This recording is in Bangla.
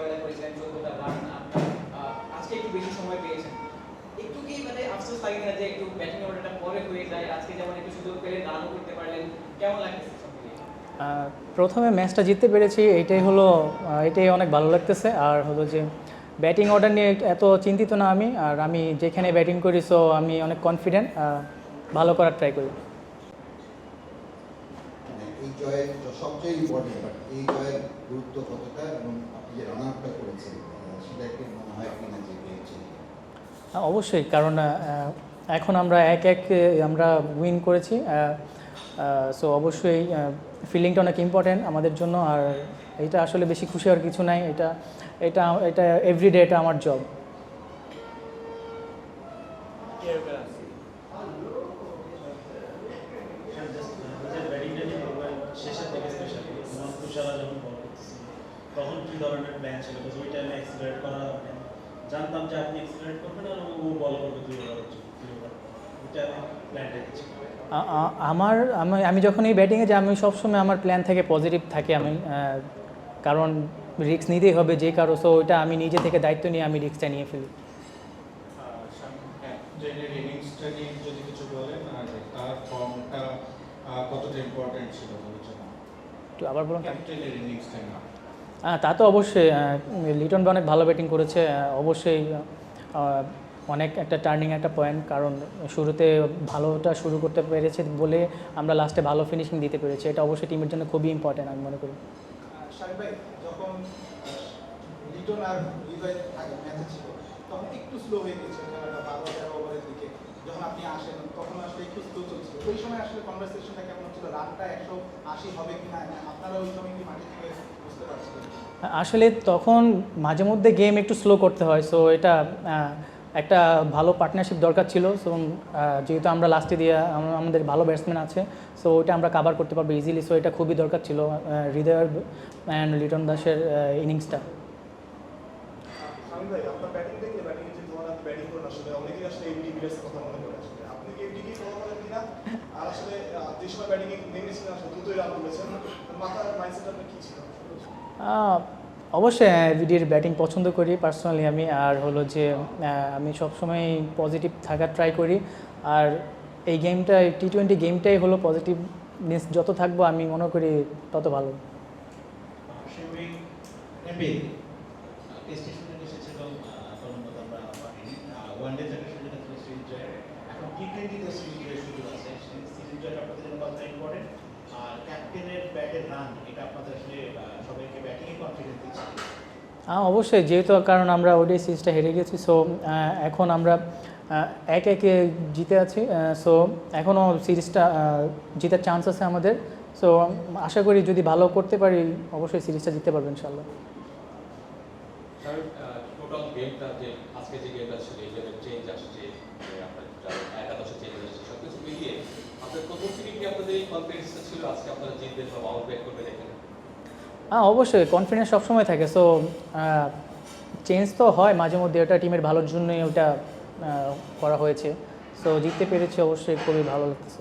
মোকাবেলা করেছিলেন চোদ্দটা আহ, আজকে একটু বেশি সময় পেয়েছেন। একটু কি মানে আফসোস লাগে না যে একটু ব্যাটিং অর্ডারটা পরে হয়ে যায় আজকে যেমন একটু সুযোগ পেলেন রানও করতে পারলেন। কেমন? আহ, প্রথমে ম্যাচটা জিততে পেরেছি এটাই হলো এটাই অনেক ভালো লাগতেছে। আর হলো যে ব্যাটিং অর্ডার নিয়ে এত চিন্তিত না আমি আর আমি যেখানে ব্যাটিং করি সো আমি অনেক কনফিডেন্ট ভালো করার ট্রাই করি। এই জয়ের সবচেয়ে ইম্পর্টেন্ট এই জয়ের গুরুত্ব কতটা এবং আপনি যে রান আউটটা করেছেন আহ, সেটা কি মনে হয় কিনা যে পেয়েছে? হ্যাঁ, অবশ্যই কারণ এখন আমরা এক এক আমরা উইন করেছি সো অবশ্যই ফিলিংটা অনেক ইম্পর্ট্যান্ট আমাদের জন্য আর এটা আসলে বেশি খুশি হওয়ার কিছু নাই এটা এটা এটা এভরিডে এটা আমার জব মোহাম্মদ যখন বল করতেছিল তখন কি ধরনের প্ল্যান ছিল Because ওই টাইমে এক্সিলারেট করা জানতাম যে আপনি এক্সিলারেট করবেন আর ও বল করবে দুই ওভার দুই ওভার ওই টাইমে প্ল্যানটা কি ছিল আ- আ- আমার আমি আমি যখন এই ব্যাটিংয়ে যাই আমি সবসময় আমার প্ল্যান থেকে পজিটিভ থাকে আমি কারণ রিস্ক নিতেই হবে যে কারও। সো ওইটা আমি নিজে থেকে দায়িত্ব নিয়ে আমি রিস্কটা নিয়ে ফেলি। ক্যাপ্টেনের ইনিংসটা নিয়ে যদি কিছু বলেন আর তার ফর্মটা কতটা ইম্পর্টেন্ট ছিল একটু আবার বলুন। হ্যাঁ তা তো অবশ্যই লিটন অনেক ভালো ব্যাটিং করেছে অবশ্যই অনেক একটা টার্নিং একটা পয়েন্ট কারণ শুরুতে ভালোটা শুরু করতে পেরেছে বলে আমরা লাস্টে ভালো ফিনিশিং দিতে পেরেছি এটা অবশ্যই টিমের জন্য খুবই ইম্পর্টেন্ট আমি মনে করি। তখন একটু স্লো হয়ে খেলাটা বারো তেরো ওভারের দিকে। যখন আপনি আসেন আসলে একটু স্লো চলছিল। ওই সময় আসলে কনভারসেশনটা কেমন হচ্ছিল রানটা একশো আশি হবে কিনা? আপনারা ওই সময় কি মাঠে থেকে বুঝতে পারছিলেন? আসলে তখন মাঝে মধ্যে গেম একটু স্লো করতে হয় সো এটা একটা ভালো পার্টনারশিপ দরকার ছিল সো যেহেতু আমরা লাস্টে দিয়ে আমাদের ভালো ব্যাটসম্যান আছে সো ওইটা আমরা কাভার করতে পারব ইজিলি সো এটা খুবই দরকার ছিল হৃদয় অ্যান্ড লিটন দাসের ইনিংসটা ব্যাটিং ব্যাটিং কথা মনে করে আসলে। আপনি কি এমডি ফলো করেন কিনা? আর আসলে যে সময় ব্যাটিং নেমেছিলেন আসলে দ্রুতই রান করেছেন মাথার মাইন্ডসেট আপনার কি ছিল? আহ, অবশ্যই ভিডিওর ব্যাটিং পছন্দ করি পার্সোনালি আমি। আর হলো যে আমি সবসময় পজিটিভ থাকার ট্রাই করি। আর এই গেমটা টি টোয়েন্টি গেমটাই হলো পজিটিভনেস যত থাকব আমি মনে করি তত ভালো। এসেছিল আমরা ওয়ান ডে জেনারেশন যেটা ছিল সিরিজ জয় এখন টি টোয়েন্টিতে সিরিজ জয়ের সুযোগ আছে সেই সিরিজ জয়টা আপনাদের জন্য ইম্পর্টেন্ট আর ক্যাপ্টেনের ব্যাটের রান এটা আপনাদের আসলে সবাইকে কনফিডেন্স দিচ্ছে অবশ্যই, যেহেতু কারণ আমরা ওডি সিরিজটা হেরে গেছি সো এখন আমরা এক একে জিতে আছি সো এখনও সিরিজটা জেতার চান্স আছে আমাদের সো আশা করি যদি ভালো করতে পারি, অবশ্যই সিরিজটা জিততে পারব ইনশাল্লাহ স্যার টোটাল গেমটা যে আজকে যে গেমটা ছিল এই গেমের চেঞ্জ আসছে আপনার একাদশে চেঞ্জ আসছে সব কিছু মিলিয়ে আপনার প্রথম থেকে কি আপনাদের এই কনফিডেন্সটা ছিল আজকে আপনারা জিতবেন বা ব্যাক করবেন এখানে? হ্যাঁ অবশ্যই কনফিডেন্স সবসময় থাকে। সো চেঞ্জ তো হয় মাঝে মধ্যে ওটা টিমের ভালোর জন্যই ওটা করা হয়েছে। সো জিততে পেরেছি অবশ্যই খুবই ভালো লাগতেছে।